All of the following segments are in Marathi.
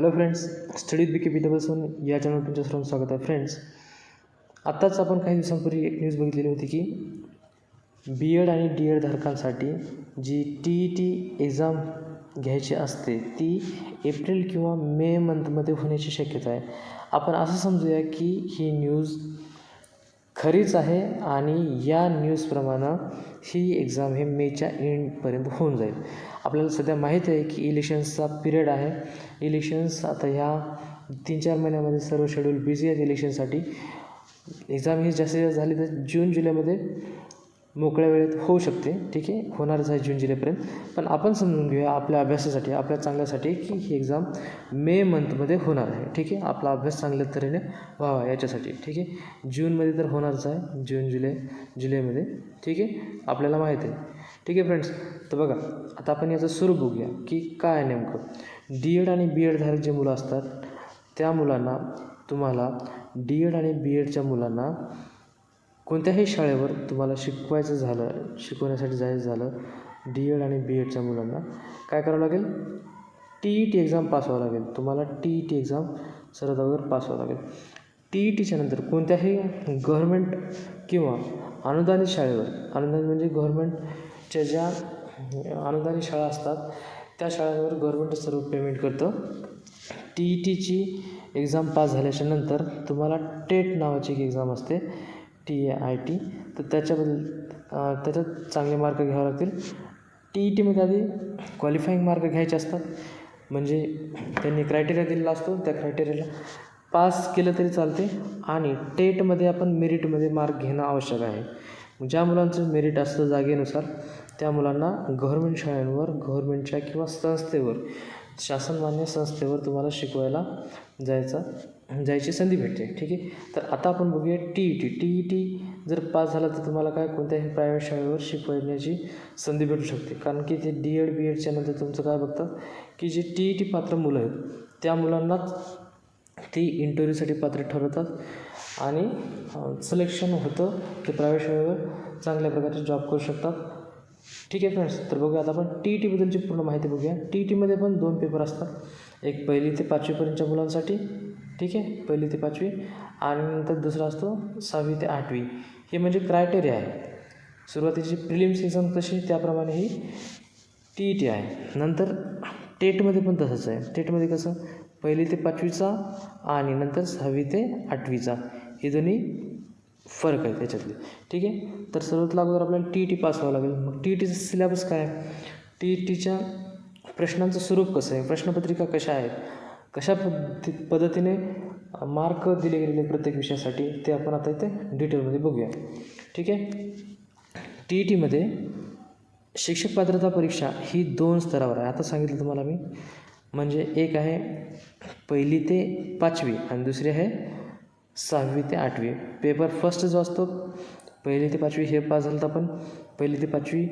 Hello friends study B K P डबलसून या चॅनल तुमच्या सर्वांचं स्वागत आहे. फ्रेंड्स आत्ताच आपण काही दिवसांपूर्वी एक न्यूज बघितलेली होती की बी एड आणि डी एड धारकांसाठी जी टी ई टी एक्झाम घ्यायची असते ती एप्रिल किंवा मे मंथमध्ये होण्याची शक्यता आहे. आपण असं समजूया की ही न्यूज खरीच आहे आणि या न्यूजप्रमाणे ही एक्झाम हे मेच्या एंडपर्यंत होऊन जाईल. आपल्याला सध्या माहीत आहे की इलेक्शन्सचा पिरियड आहे. इलेक्शन्स आता ह्या तीन चार महिन्यामध्ये सर्व शेड्यूल बिझी आहेत इलेक्शनसाठी एक्झाम ही जास्तीत जास्त झाली तर जून जुलैमध्ये मोकळ्या वेळेत होऊ शकते. ठीक आहे? होणारच आहे जून जुलैपर्यंत. पण आपण समजून घेऊया आपल्या अभ्यासासाठी आपल्या चांगल्यासाठी की ही एक्झाम मे मंथमध्ये होणार आहे. ठीक आहे? आपला अभ्यास चांगल्या तऱ्हेने व्हावा याच्यासाठी. ठीक आहे? जूनमध्ये तर होणारच आहे. जून जुलै जुलैमध्ये. ठीक आहे? आपल्याला माहीत आहे. ठीक आहे फ्रेंड्स तर बघा आता आपण याचं स्वरूप बघूया की काय नेमकं. डी एड आणि बी एडधारक जे मुलं असतात त्या मुलांना तुम्हाला डी एड आणि बी एडच्या मुलांना कोणत्याही शाळेवर तुम्हाला शिकवायचं झालं शिकवण्यासाठी जायचं झालं डी एड आणि बी एडच्या मुलांना काय करावं लागेल? T E T exam pass व्हावं लागेल. तुम्हाला टी ई टी एक्झाम सर्वात अगोदर पास व्हावं लागेल. टी ई टीच्या नंतर कोणत्याही गव्हर्मेंट किंवा अनुदानित शाळेवर अनुदानित म्हणजे गव्हर्मेंटच्या ज्या अनुदानित शाळा असतात त्या शाळांवर गव्हर्मेंट सर्व पेमेंट करतं. टी ई टीची एक्झाम पास झाल्याच्यानंतर तुम्हाला टेट नावाची एक एक्झाम असते. T A I T. तर त्याच्याबद्दल त्याच्यात चांगले मार्क घ्यावे लागतील. टी ई टीमध्ये आधी क्वालिफाईंग मार्क घ्यायचे असतात. म्हणजे त्यांनी क्रायटेरिया दिलेला असतो. त्या क्रायटेरियाला पास केलं तरी चालते. आणि टेटमध्ये आपण मेरिटमध्ये मार्क घेणं आवश्यक आहे. ज्या मुलांचं मेरिट असतं जागेनुसार त्या मुलांना गव्हर्मेंट शाळांवर गव्हर्मेंटच्या किंवा संस्थेवर शासनमान्य संस्थेवर तुम्हाला शिकवायला जायचा जायची संधी भेटते ठीक आहे? तर आता आपण बघूया T E T T E T जर पास झाला तर तुम्हाला काय कोणत्याही प्रायव्हेट शाळेवर शिकवण्याची संधी भेटू शकते. कारण की ते डी एड बी एडच्या नंतर तुमचं काय बघतात की जे टी ई टी पात्र मुलं आहेत त्या मुलांनाच ती इंटरव्ह्यूसाठी पात्र ठरवतात. आणि सिलेक्शन होतं ते प्रायव्हेट शाळेवर चांगल्या प्रकारचे जॉब करू शकतात. ठीक आहे फ्रेंड्स तर बघूया आता आपण टी ई टीबद्दलची पूर्ण माहिती बघूया. टी ई टीमध्ये पण दोन पेपर असतात. एक पहिली ते पाचवीपर्यंतच्या मुलांसाठी ठीक आहे? पहिली ते पाचवी. आणि नंतर दुसरा असतो सहावी ते आठवी. हे म्हणजे क्रायटेरिया आहे. सुरुवातीची प्रिलिम्स एक्झाम कशी त्याप्रमाणे ही टी ई टी आहे. नंतर टेटमध्ये पण तसंच आहे. टेटमध्ये कसं? पहिली ते पाचवीचा आणि नंतर सहावी ते आठवीचा. हे दोन्ही फरक आहे त्याच्यातले. ठीक आहे? तर सर्वात अगोदर आपल्याला टी ई टी पास व्हावं लागेल. मग टी ई टीचं सिलेबस काय आहे? टी ई टीच्या प्रश्नांचं स्वरूप कसं आहे? प्रश्नपत्रिका कशा आहेत? कशा पद्धती पद्धतीने मार्क दिले गेलेले प्रत्येक विषयासाठी ते आपण आता इथे डिटेलमध्ये बघूया. ठीक आहे? टी ई टीमध्ये शिक्षक पात्रता परीक्षा ही दोन स्तरावर आहे. आता सांगितलं तुम्हाला मी. म्हणजे एक आहे पहिली ते पाचवी आणि दुसरी आहे सहावी ते आठवी. पेपर फर्स्ट जो असतो पहिली ते पाचवी हे पास झालं तर आपण पहिली ते पाचवी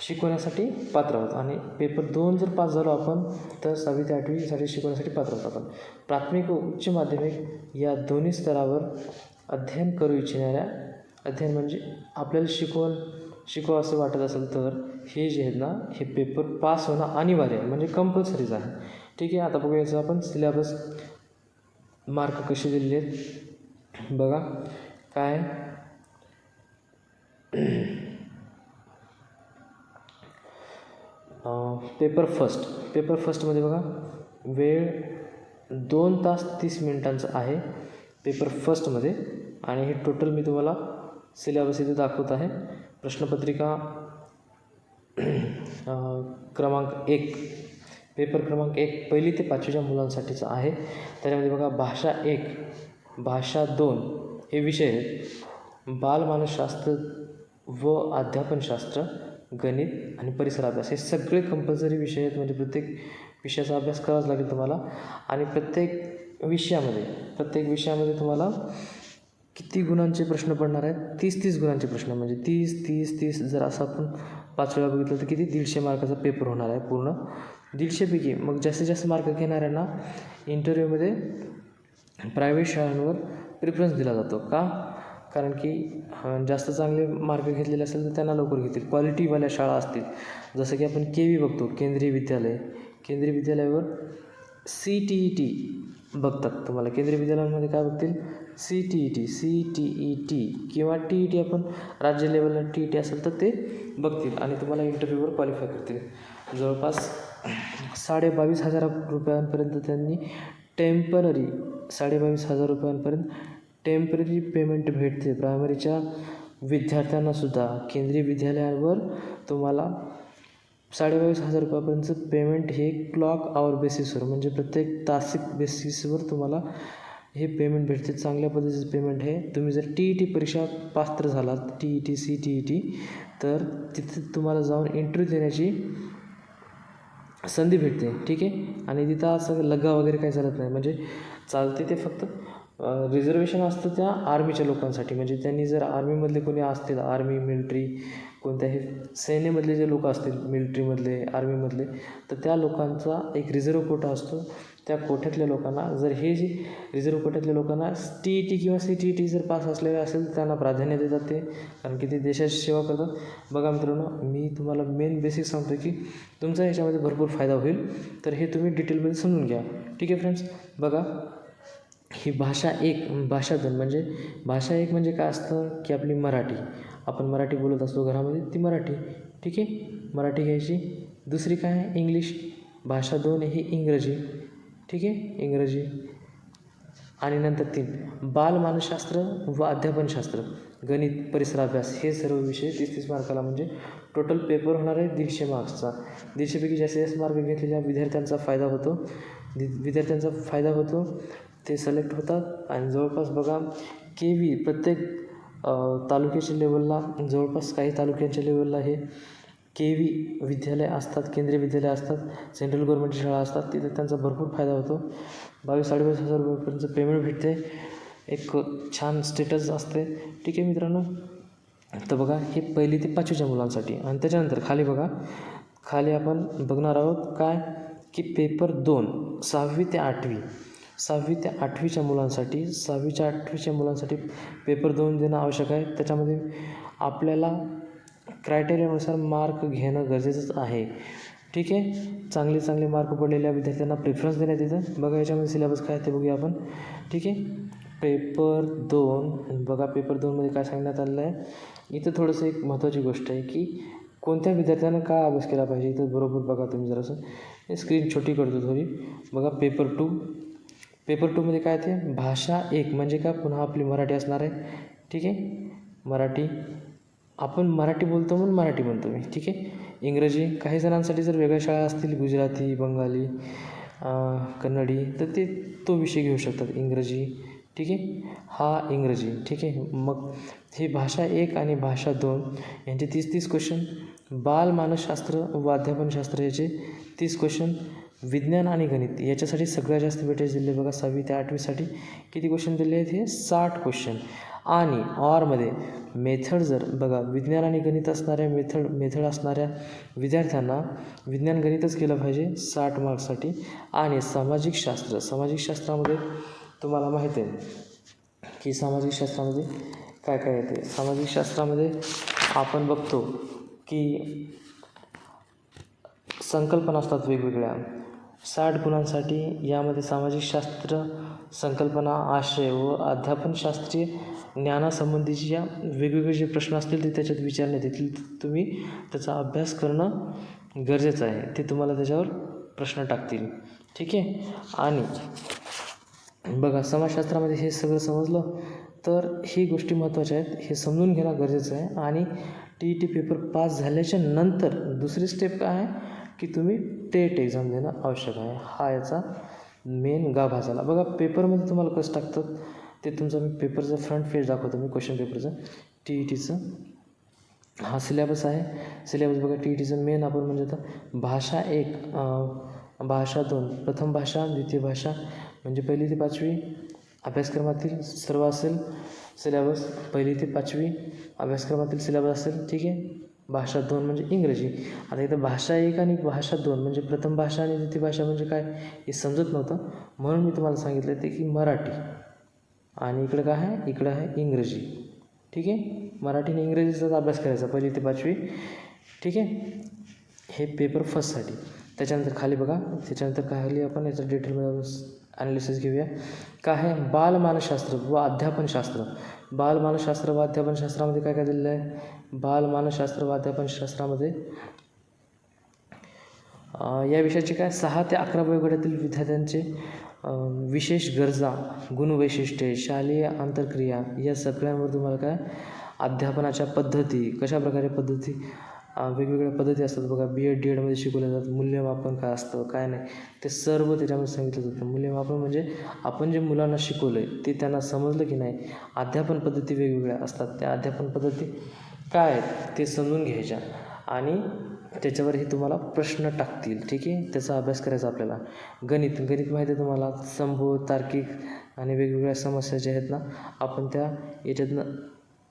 शिकवण्यासाठी पात्र आहोत. आणि पेपर दोन जर पास झालो आपण तर सहावी ते आठवीसाठी शिकवण्यासाठी पात्र आहोत आपण. प्राथमिक व उच्च माध्यमिक या दोन्ही स्तरावर अध्ययन करू इच्छिणाऱ्या अध्ययन म्हणजे आपल्याला शिकवण शिकवा असं वाटत असेल तर हे जे आहेत ना हे पेपर पास होणं अनिवार्य आहे. म्हणजे कंपल्सरीच आहे. ठीक आहे आता बघूया याचं आपण सिलेबस मार्क कसे दिलेले आहेत. बघा. काय? पेपर फर्स्ट पेपर फर्स्टमध्ये बघा वेळ दोन तास तीस मिनिटांचं आहे पेपर फर्स्टमध्ये आणि हे टोटल मी तुम्हाला सिलेबस इथे दाखवत आहे. प्रश्नपत्रिका क्रमांक एक. पेपर क्रमांक एक पहिली ते पाचवीच्या मुलांसाठीचं आहे. त्याच्यामध्ये बघा भाषा एक भाषा दोन हे विषय आहेत. बालमानसशास्त्र व अध्यापनशास्त्र. गणित आणि परिसरात असे हे सगळे कंपल्सरी विषय आहेत. म्हणजे प्रत्येक विषयाचा अभ्यास करावाच लागेल तुम्हाला. आणि प्रत्येक विषयामध्ये प्रत्येक विषयामध्ये तुम्हाला किती गुणांचे प्रश्न पडणार आहेत? तीस तीस गुणांचे प्रश्न. म्हणजे तीस तीस तीस जर असं आपण पाच वेळा बघितलं तर किती? दीडशे मार्काचा पेपर होणार आहे पूर्ण. दीडशेपैकी. मग जास्तीत जास्त मार्क घेणाऱ्यांना इंटरव्ह्यूमध्ये प्रायव्हेट शाळांवर प्रिफरन्स दिला जातो. का? कारण की जास्त चांगले मार्क घेतलेले असेल तर त्यांना लवकर घेतील. क्वालिटीवाल्या शाळा असतील. जसं की आपण के व्ही बघतो केंद्रीय विद्यालय. केंद्रीय विद्यालयावर सी टी ई टी बघतात. तुम्हाला केंद्रीय विद्यालयांमध्ये काय बघतील? C T E T C T E T किंवा टी ई टी आपण राज्य लेवलला टी ई टी असेल तर ते बघतील आणि तुम्हाला इंटरव्ह्यूवर क्वालिफाय करतील. जवळपास साडे बावीस हजार रुपयांपर्यंत त्यांनी टेंपररी साडे बावीस हजार रुपयांपर्यंत टेंपररी पेमेंट भेटते. प्रायमरीच्या विद्यार्थ्यांनासुद्धा केंद्रीय विद्यालयावर तुम्हाला साडेबावीस हजार रुपयापर्यंतचं पेमेंट हे क्लॉक आवर बेसिसवर म्हणजे प्रत्येक तासिक बेसिसवर तुम्हाला हे पेमेंट भेटते. चांगल्या पद्धतीचं पेमेंट हे. तुम्ही जर टी ई टी परीक्षा पात्र झालात T E T C T E T तर तिथे तुम्हाला जाऊन इंटरव्ह्यू देण्याची संधी भेटते. ठीक आहे? आणि तिथं असं लग्गा वगैरे काही चालत नाही. म्हणजे चालते ते फक्त रिझर्वेशन असतं त्या आर्मीच्या लोकांसाठी. म्हणजे त्यांनी जर आर्मीमधले कोणी असतील आर्मी मिलिटरी कोणत्याही सैन्यामधले जे लोक असतील मिलिटरीमधले आर्मीमधले तर त्या लोकांचा एक रिझर्व कोटा असतो. त्या कोट्यातल्या लोकांना जर हे जे रिझर्व कोट्यातल्या लोकांना टी ई टी किंवा सी टी ई टी जर पास असलेले असेल तर त्यांना प्राधान्य देतात ते. कारण की ते देशाची सेवा करतात. बघा मित्रांनो मी तुम्हाला मेन बेसिक सांगतो की तुमचा ह्याच्यामध्ये भरपूर फायदा होईल. तर हे तुम्ही डिटेलमध्ये समजून घ्या. ठीक आहे फ्रेंड्स बघा. ही भाषा एक भाषा दोन म्हणजे भाषा एक म्हणजे काय असतं की आपली मराठी. आपण मराठी बोलत असतो घरामध्ये ती मराठी. ठीक आहे? मराठी घ्यायची. दुसरी काय आहे? इंग्लिश. भाषा दोन ही इंग्रजी. ठीक आहे? इंग्रजी. आणि नंतर तीन. बालमानसशास्त्र व अध्यापनशास्त्र. गणित परिसर अभ्यास हे सर्व विषय तीस तीस मार्काला म्हणजे टोटल पेपर होणार आहे दीडशे मार्क्सचा. दीडशेपैकी जास्तीत जास्त मार्क घेतलेल्या विद्यार्थ्यांचा फायदा होतो. विद्यार्थ्यांचा फायदा होतो. ते सिलेक्ट होतात. आणि जवळपास बघा के व्ही प्रत्येक तालुक्याच्या लेवलला जवळपास काही तालुक्यांच्या लेवलला हे के व्ही विद्यालय असतात केंद्रीय विद्यालय असतात सेंट्रल गव्हर्मेंटच्या शाळा असतात तिथे त्यांचा भरपूर फायदा होतो. बावीस साडेबावीस हजार रुपयापर्यंत पेमेंट भेटते. एक छान स्टेटस असते. ठीक आहे मित्रांनो. तर बघा हे पहिली ते पाचवीच्या मुलांसाठी. आणि त्याच्यानंतर खाली बघा खाली आपण बघणार आहोत काय? की पेपर दोन सहावी ते आठवी. सहावी ते आठवीच्या मुलांसाठी सहावीच्या आठवीच्या मुलांसाठी पेपर दोन देणं आवश्यक आहे. त्याच्यामध्ये आपल्याला क्रायटेरियानुसार मार्क घेणं गरजेचंच आहे. ठीक आहे? चांगले चांगले मार्क पडलेल्या विद्यार्थ्यांना प्रिफरन्स देण्यात येतं. बघा याच्यामध्ये सिलेबस काय ते बघूया आपण. ठीक आहे? पेपर दोन. बघा पेपर दोनमध्ये काय सांगण्यात आलेलं आहे. इथं थोडंसं एक महत्त्वाची गोष्ट आहे की कोणत्या विद्यार्थ्यानं काय अभ्यास केला पाहिजे? इथं बरोबर बघा तुम्ही जरासं. स्क्रीन छोटी करतो थोडी. बघा पेपर टू पेपर टूमध्ये काय ते? भाषा एक म्हणजे का पुन्हा आपली मराठी असणार आहे. ठीक आहे? मराठी. आपण मराठी बोलतो म्हणून मराठी म्हणतो मी. ठीक आहे? इंग्रजी. काही जणांसाठी जर वेगळ्या शाळा असतील गुजराती बंगाली कन्नडी तर ते तो विषय घेऊ शकतात. इंग्रजी. ठीक आहे? हा इंग्रजी. ठीक आहे? मग हे भाषा एक आणि भाषा दोन यांचे तीस तीस क्वेश्चन बाल मानसशास्त्र व अध्यापनशास्त्र याचे तीस क्वेश्चन विज्ञान आणि गणित याच्यासाठी सगळ्यात जास्त वेटेज दिले बघा सहावी ते आठवीसाठी. किती क्वेश्चन दिले आहेत हे? साठ क्वेश्चन आणि ऑरमध्ये मेथड जर बघा विज्ञान आणि गणित असणाऱ्या मेथड मेथड असणाऱ्या विद्यार्थ्यांना विज्ञान गणितच केलं पाहिजे साठ मार्क्ससाठी. आणि सामाजिक शास्त्र सामाजिक शास्त्रामध्ये तुम्हाला माहीत आहे की सामाजिक शास्त्रामध्ये काय काय येते? सामाजिक शास्त्रामध्ये आपण बघतो की संकल्पना असतात वेगवेगळ्या. साठ गुणांसाठी यामध्ये सामाजिक शास्त्र संकल्पना आशय व अध्यापनशास्त्रीय ज्ञानासंबंधीची या वेगवेगळे जे प्रश्न असतील ते त्याच्यात विचारण्यात येतील. तुम्ही त्याचा अभ्यास करणं गरजेचं आहे. ते तुम्हाला त्याच्यावर प्रश्न टाकतील. ठीक आहे? आणि बघा समाजशास्त्रामध्ये हे सगळं समजलं तर ही गोष्टी महत्त्वाच्या आहेत. हे समजून घेणं गरजेचं आहे. आणि T E T paper pass झाल्याच्यानंतर दुसरी स्टेप काय आहे? की तुम्ही टेट एक्झाम देणं आवश्यक आहे. हा याचा मेन गाभा झाला. बघा पेपरमध्ये तुम्हाला कसं टाकतात ते तुमचं मी पेपरचं फ्रंट पेज दाखवतो मी क्वेश्चन पेपरचं. टी ई टीचं हा सिलेबस आहे. सिलेबस बघा टी ई टीचं मेन आपण म्हणजे आता भाषा एक भाषा दोन. प्रथम भाषा द्वितीय भाषा म्हणजे पहिली ते पाचवी अभ्यासक्रमातील सर्व असेल सिलेबस. पहिली ते पाचवी अभ्यासक्रमातील सिलेबस असेल ठीक आहे? भाषा दोन म्हणजे इंग्रजी. आता इथं भाषा एक आणि भाषा दोन म्हणजे प्रथम भाषा आणि द्वितीय भाषा म्हणजे काय हे समजत नव्हतं. म्हणून मी तुम्हाला सांगितलं ते की मराठी. आणि इकडं काय आहे? इकडं आहे इंग्रजी. ठीक आहे? मराठी आणि इंग्रजीचाच अभ्यास करायचा पहिली ते पाचवी. ठीक आहे? हे पेपर फर्स्टसाठी त्याच्यानंतर खाली बघा. त्याच्यानंतर खाली आपण याचं डिटेलमध्ये ॲनालिसिस घेऊया. काय आहे? बालमानसशास्त्र व अध्यापनशास्त्र. बालमानसशास्त्र व अध्यापनशास्त्रामध्ये काय काय दिलेलं आहे? बालमानसशास्त्र व अध्यापनशास्त्रामध्ये या विषयाचे काय सहा ते अकरा वयोगटातील विद्यार्थ्यांचे विशेष गरजा गुणवैशिष्ट्ये शालेय आंतरक्रिया या सगळ्यांवर तुम्हाला काय? अध्यापनाच्या पद्धती कशा प्रकारे पद्धती? वेगवेगळ्या पद्धती असतात बघा. बी एड डी एडमध्ये शिकवल्या जातात. मूल्यमापन काय असतं काय नाही ते सर्व त्याच्यामध्ये सांगितलं जातं. मूल्यमापन म्हणजे आपण जे मुलांना शिकवलं आहे ते त्यांना समजलं की नाही अध्यापन पद्धती वेगवेगळ्या असतात. त्या अध्यापन पद्धती काय आहेत ते समजून घ्यायच्या आणि त्याच्यावर हे तुम्हाला प्रश्न टाकतील. ठीक आहे? त्याचा अभ्यास करायचा आपल्याला. गणित गणित माहिती आहे तुम्हाला. संभव तार्किक आणि वेगवेगळ्या समस्या ज्या आहेत ना आपण त्या याच्यातनं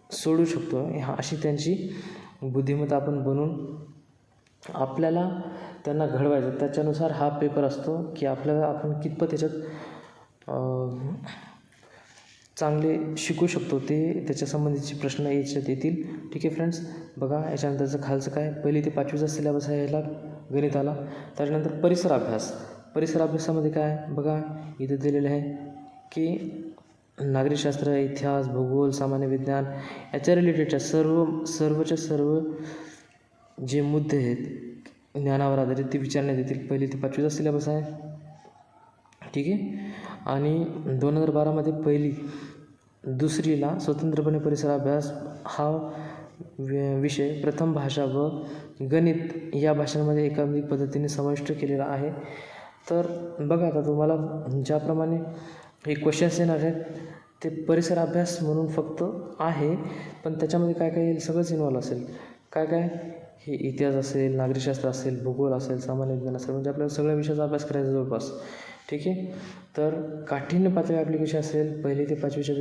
सोडू शकतो. ह्या अशी त्यांची बुद्धिमत्ता आपण बनवून आपल्याला त्यांना घडवायचं. त्याच्यानुसार हा पेपर असतो की आपल्याला आपण कितपत त्याच्यात चांगले शिकू शकतो ते त्याच्या संबंधीचे प्रश्न याच्यात येतील. ठीक आहे फ्रेंड्स बघा याच्यानंतरचं खालचं काय? पहिले ते पाचवीचा सिलेबस आहे याला गणिताला. त्याच्यानंतर परिसर अभ्यास. परिसर अभ्यासामध्ये काय? बघा इथं दिलेलं आहे की नागरिकशास्त्र इतिहास भूगोल सामान्य विज्ञान याच्या रिलेटेडच्या सर्व सर्वच्या सर्व जे मुद्दे आहेत ज्ञानावर आधारित ते विचारण्यात येतील. पहिली ते पाचवीचा सिलेबस आहे. ठीक आहे? आणि दोन हजार बारामध्ये पहिली दुसरीला स्वतंत्रपणे परिसर अभ्यास हा वि- विषय प्रथम भाषा व गणित या भाषांमध्ये एकाधिक पद्धतीने समाविष्ट केलेला आहे. तर बघा आता तुम्हाला ज्याप्रमाणे हे क्वेश्चन्स येणार आहेत. ते परिसर अभ्यास म्हणून फक्त आहे पण त्याच्यामध्ये काय काय येईल सगळंच इन्व्हॉल्व असेल. काय काय? हे इतिहास असेल नागरिकशास्त्र असेल भूगोल असेल सामान्य विज्ञान असेल म्हणजे आपल्याला सगळ्या विषयाचा अभ्यास करायचा जवळपास. ठीक आहे? तर काठिण्य पातळी आपली कशी असेल पहिली ते पाचवीच्या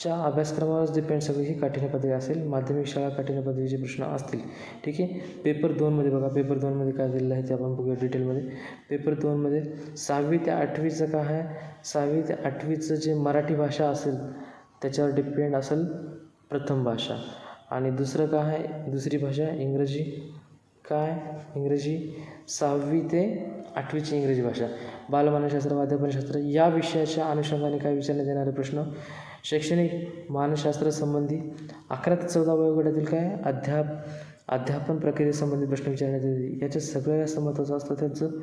च्या अभ्यासक्रमावर डिपेंड सगळी ही काठिण्य पदवी असेल माध्यमिक शाळा काठिण्य पदवीचे प्रश्न असतील ठीक आहे? पेपर दोनमध्ये बघा पेपर दोनमध्ये काय दिलेलं आहे ते आपण बघूया डिटेलमध्ये पेपर दोनमध्ये सहावी ते आठवीचं काय आहे? सहावी ते आठवीचं जे मराठी भाषा असेल त्याच्यावर डिपेंड असेल प्रथम भाषा. आणि दुसरं काय आहे? दुसरी भाषा इंग्रजी. काय इंग्रजी. सहावी ते आठवीची इंग्रजी भाषा. बालमानसशास्त्र वाद्यपनशास्त्र या विषयाच्या अनुषंगाने काय विचारण्यात येणारे प्रश्न? शैक्षणिक मानसशास्त्रासंबंधी अकरा ते चौदा वयोगटातील काय अध्याप अध्यापन प्रक्रियेसंबंधी प्रश्न विचारण्यात येते याच्या सगळ्या जास्त महत्त्वाचं असतं त्यांचं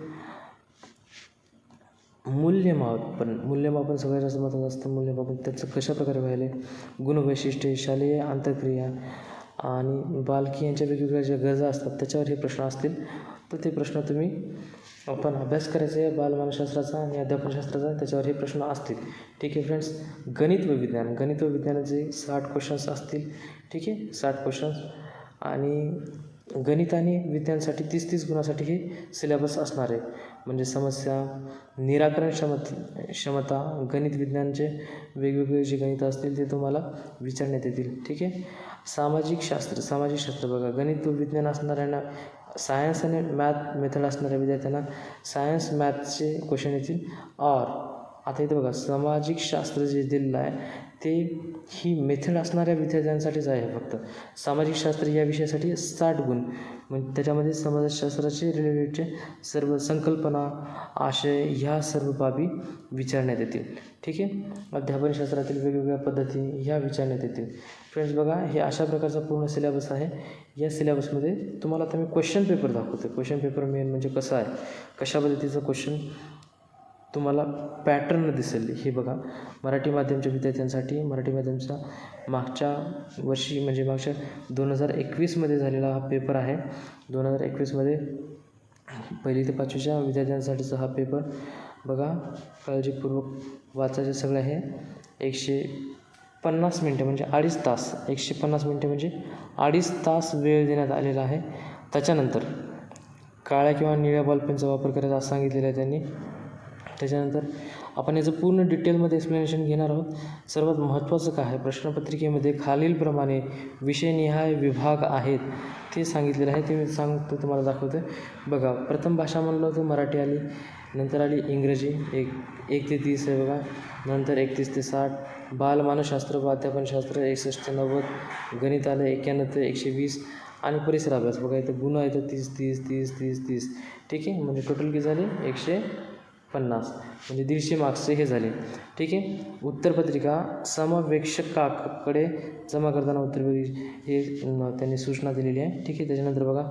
मूल्यमापन. मूल्यमापन सगळ्यात जास्त महत्त्वाचं असतं. मूल्यमापन त्याचं कशाप्रकारे व्हायले गुणवैशिष्ट्ये शालेय आंतरक्रिया आणि बालकी यांच्या वेगवेगळ्या ज्या गरजा असतात त्याच्यावर हे प्रश्न असतील. तर ते प्रश्न तुम्ही आपण अभ्यास करायचा आहे बालमानसशास्त्राचा आणि अध्यापनशास्त्राचा त्याच्यावर हे प्रश्न असतील. ठीक आहे फ्रेंड्स गणित व विज्ञान. गणित व विज्ञानाचे साठ क्वेश्चन्स असतील. ठीक आहे? साठ क्वेश्चन्स आणि गणित आणि विज्ञानसाठी तीस तीस गुणासाठी हे सिलेबस असणार आहे. म्हणजे समस्या निराकरण क्षमता क्षमता गणित विज्ञानचे वेगवेगळे जे गणितं असतील ते तुम्हाला विचारण्यात येतील. ठीक आहे? सामाजिक शास्त्र सामाजिक शास्त्र बघा. गणित व विज्ञान असणाऱ्यांना सायन्स आणि मॅथ मेथड असणाऱ्या विद्यार्थ्यांना सायन्स मॅथचे क्वेश्चन येतील. और आता इथे बघा. सामाजिक शास्त्र जे दिलेलं आहे ते ही मेथड असणाऱ्या विद्यार्थ्यांसाठीच आहे फक्त. सामाजिक शास्त्र या विषयासाठी साठ गुण. म्हणजे त्याच्यामध्ये समाजशास्त्राचे रिलेटेडचे सर्व संकल्पना आशय ह्या सर्व बाबी विचारण्यात येतील. ठीक आहे? अध्यापनशास्त्रातील वेगवेगळ्या पद्धती ह्या विचारण्यात येतील. फ्रेंड्स बघा हे अशा प्रकारचा पूर्ण सिलेबस आहे. या सिलेबसमध्ये तुम्हाला आता मी क्वेश्चन पेपर दाखवतो क्वेश्चन पेपर मेन म्हणजे कसं आहे? कशा पद्धतीचं क्वेश्चन तुम्हाला पॅटर्न दिसेल. हे बघा. मराठी माध्यमच्या विद्यार्थ्यांसाठी मराठी माध्यमचा मागच्या वर्षी म्हणजे मागच्या दोन हजार एकवीसमध्ये झालेला हा पेपर आहे. दोन हजार एकवीसमध्ये पहिली ते पाचवीच्या विद्यार्थ्यांसाठीचा हा पेपर बघा काळजीपूर्वक वाचायचे सगळं आहे. एकशे पन्नास मिनटं म्हणजे अडीच तास. एकशे पन्नास मिनटं म्हणजे अडीच तास वेळ देण्यात आलेला आहे. त्याच्यानंतर काळ्या किंवा निळ्या बॉलपेनचा वापर करायचा असं सांगितलेलं आहे त्यांनी. त्याच्यानंतर आपण याचं पूर्ण डिटेलमध्ये एक्सप्लेनेशन घेणार आहोत. सर्वात महत्त्वाचं काय आहे? प्रश्नपत्रिकेमध्ये खालीलप्रमाणे विषयनिहाय विभाग आहेत. ते सांगितलेलं आहे. ते मी सांगतो तुम्हाला दाखवतो बघा प्रथम भाषा म्हणलं होतं मराठी आली. नंतर आली इंग्रजी. एक एक ते तीस आहे बघा. नंतर एकतीस ते साठ. बालमानसशास्त्र प्राध्यापनशास्त्र एकसष्ट ते नव्वद. गणित आलं एक्क्याण्णव ते एकशे वीस. आणि परिसर अभ्यास. बघा इथं गुन्हा आहे तर तीस तीस तीस तीस तीस. ठीक आहे? म्हणजे टोटल किती झाले? एकशे पन्नास म्हणजे दीडशे मार्क्सचे हे झाले. ठीक आहे? उत्तरपत्रिका समवेक्षकाकडे जमा करताना उत्तरपत्रिका हे त्यांनी सूचना दिलेली आहे. ठीक आहे? त्याच्यानंतर बघा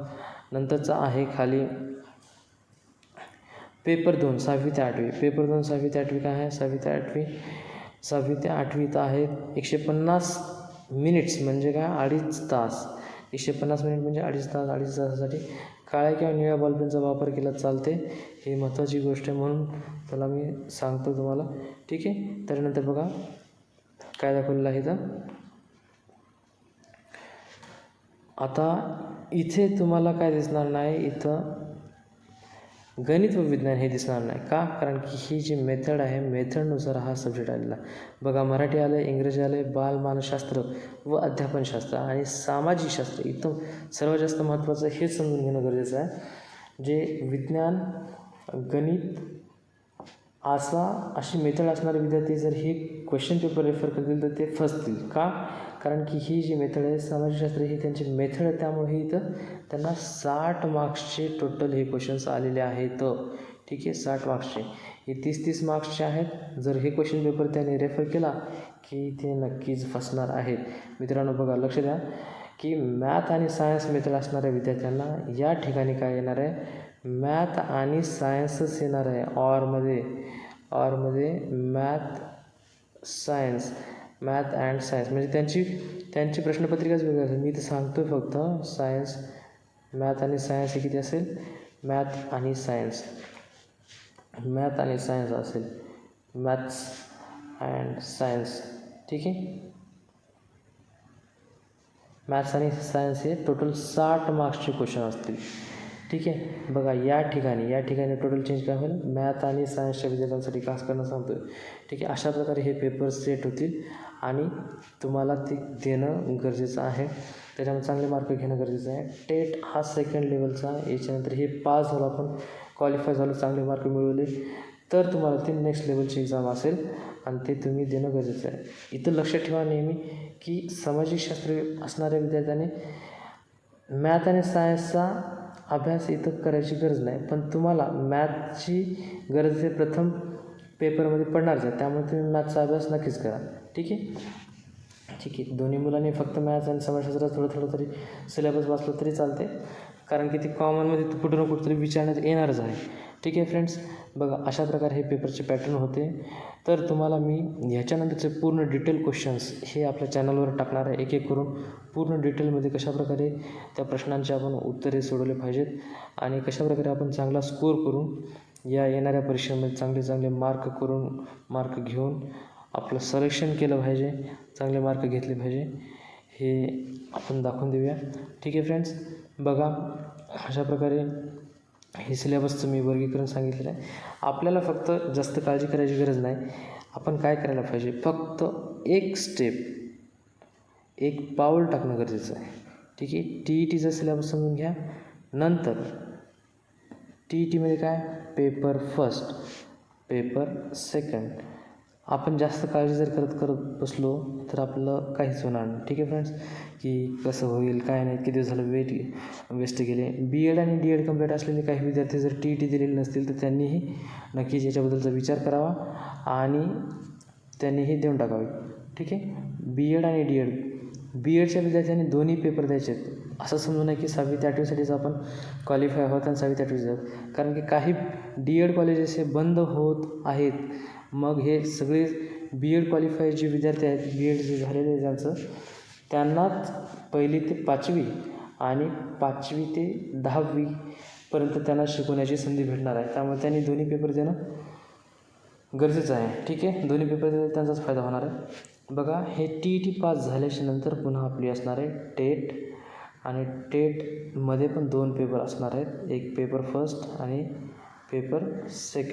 नंतरचा आहे खाली पेपर दोन सहावी ते आठवी. पेपर दोन सहावी ते आठवी काय आहे? सहावी ते आठवी सहावी ते आठवी तर आहेत एकशे पन्नास मिनिट्स म्हणजे काय? अडीच तास. एकशे पन्नास मिनिट म्हणजे अडीच तास अडीच तासासाठी काळ्या किंवा निळ्या बॉलपेनचा वापर केला चालते ही महत्त्वाची गोष्ट आहे म्हणून त्याला मी सांगतो तुम्हाला. ठीक आहे? त्याच्यानंतर बघा काय दाखवलेलं आहे इथं. आता इथे तुम्हाला काय दिसणार नाही इथं गणित व विज्ञान हे दिसणार नाही. का? कारण की ही जी मेथड आहे मेथडनुसार हा सब्जेक्ट आलेला. बघा मराठी आलं इंग्रजी आलं बालमानसशास्त्र व अध्यापनशास्त्र आणि सामाजिक शास्त्र इथं सर्वात जास्त महत्त्वाचं हेच समजून घेणं गरजेचं आहे. जे विज्ञान गणित असा अशी मेथड असणारे विद्यार्थी जर हे क्वेश्चन पेपर रेफर करतील तर ते फसतील. का? कारण की ही जी मेथड आहे समाजशास्त्र ही त्यांची मेथड आहे त्यामुळे इथं त्यांना साठ मार्क्सचे टोटल हे क्वेश्चन्स आलेले आहेत. ठीक आहे साठ मार्क्सचे. हे तीस तीस मार्क्सचे आहेत. जर हे क्वेश्चन पेपर त्याने रेफर केला की ते नक्कीच फसणार आहेत. मित्रांनो बघा लक्ष द्या की मॅथ आणि सायन्स मेथड असणाऱ्या विद्यार्थ्यांना या ठिकाणी काय येणार आहे? मॅथ आणि सायन्सच येणार आहे. ऑरमध्ये ऑरमध्ये math science math and science म्हणजे त्यांची त्यांची प्रश्नपत्रिकाच वेगळी असेल मी तर सांगतो आहे फक्त सायन्स मॅथ आणि सायन्स हे किती असेल? मॅथ आणि सायन्स मॅथ आणि सायन्स असेल. मॅथ्स अँड सायन्स ठीक आहे? मॅथ्स आणि सायन्स हे टोटल साठ मार्क्सचे क्वेश्चन असतील. ठीक आहे. बघा या ठिकाणी या ठिकाणी टोटल चेंज काय होईल? मॅथ आणि सायन्सच्या विद्यार्थ्यांसाठी खास करणं सांगतो आहे ठीक आहे अशा प्रकारे हे पेपर सेट होतील आणि तुम्हाला ते देणं गरजेचं आहे. त्याच्यामध्ये चांगले मार्क घेणं गरजेचं आहे. टेट हा सेकंड लेवलचा याच्यानंतर हे पास झालं आपण. क्वालिफाय झालं चांगले मार्क मिळवले. तर तुम्हाला ते नेक्स्ट लेवलची एक्झाम असेल आणि ते तुम्ही देणं गरजेचं आहे. इथं लक्षात ठेवा नेहमी की सामाजिक शास्त्र असणाऱ्या विद्यार्थ्याने मॅथ आणि सायन्सचा अभ्यास इथं करायची गरज नाही पण तुम्हाला मॅथची गरज हे प्रथम पेपरमध्ये पडणारच आहे त्यामुळे तुम्ही मॅथचा अभ्यास नक्कीच करा. ठीक आहे? ठीक आहे. दोन्ही मुलांनी फक्त मॅथ्स आणि समाजशास्त्रात थोडं थोडं तरी सिलेबस वाचलं तरी चालते कारण की ते कॉमनमध्ये कुठं ना कुठंतरी विचारण्यात येणारच आहे. ठीक आहे फ्रेंड्स बघा अशा प्रकारे हे पेपरचे पॅटर्न होते. तर तुम्हाला मी ह्याच्यानंतरचे पूर्ण डिटेल क्वेश्चन्स हे आपल्या चॅनलवर टाकणार आहे एक एक करून. पूर्ण डिटेलमध्ये कशाप्रकारे त्या प्रश्नांचे आपण उत्तरे सोडवले पाहिजेत आणि कशाप्रकारे आपण चांगला स्कोर करून या येणाऱ्या परीक्षेमध्ये चांगले चांगले मार्क करून मार्क घेऊन आपलं सलेक्शन केलं पाहिजे चांगले मार्क घेतले पाहिजे हे आपण दाखवून देऊया. ठीक आहे फ्रेंड्स बघा अशा प्रकारे हे सिलेबसचं मी वर्गीकरण सांगितलेलं आहे. आपल्याला फक्त जास्त काळजी करायची गरज नाही. आपण काय करायला पाहिजे? फक्त एक स्टेप एक पाऊल टाकणं गरजेचं आहे. ठीक आहे? टी ई टीचा सिलेबस समजून घ्या. नंतर टी ई टीमध्ये काय? पेपर फर्स्ट पेपर सेकंड आपण जास्त काळजी जर करत करत बसलो तर आपलं काहीच होणार नाही. ठीक आहे फ्रेंड्स की कसं होईल काय नाही किती दिवस झालं वेट वेस्ट गेले बी एड आणि डी एड कंप्लीट असलेले काही विद्यार्थी जर टी ई टी दिलेले नसतील तर त्यांनीही नक्कीच याच्याबद्दलचा विचार करावा आणि त्यांनीही देऊन टाकावे. ठीक आहे? बी एड आणि डी एड बी एडच्या विद्यार्थ्यांनी दोन्ही पेपर द्यायचे आहेत. असं समजू नये की सहावी ते आठवीसाठीच आपण क्वालिफाय आहोत आणि सहावी ते आठवीसाठी कारण की काही डी एड कॉलेजेस हे बंद होत आहेत. मग हे सगळे बी एड क्वालिफाय जे विद्यार्थी आहेत बी एड जे झालेले आहे ज्यांचं त्यांनाच पहिली ते पाचवी आणि पाचवी ते दहावीपर्यंत त्यांना शिकवण्याची संधी भेटणार आहे. त्यामुळे त्यांनी दोन्ही पेपर देणं गरजेचं आहे. ठीक आहे? दोन्ही पेपर देणं त्यांचाच फायदा होणार आहे. बघा हे टी ई टी पास झाल्याच्यानंतर पुन्हा आपली असणार आहे टेट आणि टेटमध्ये पण दोन पेपर असणार आहेत. एक पेपर फर्स्ट आणि पेपर सेकंड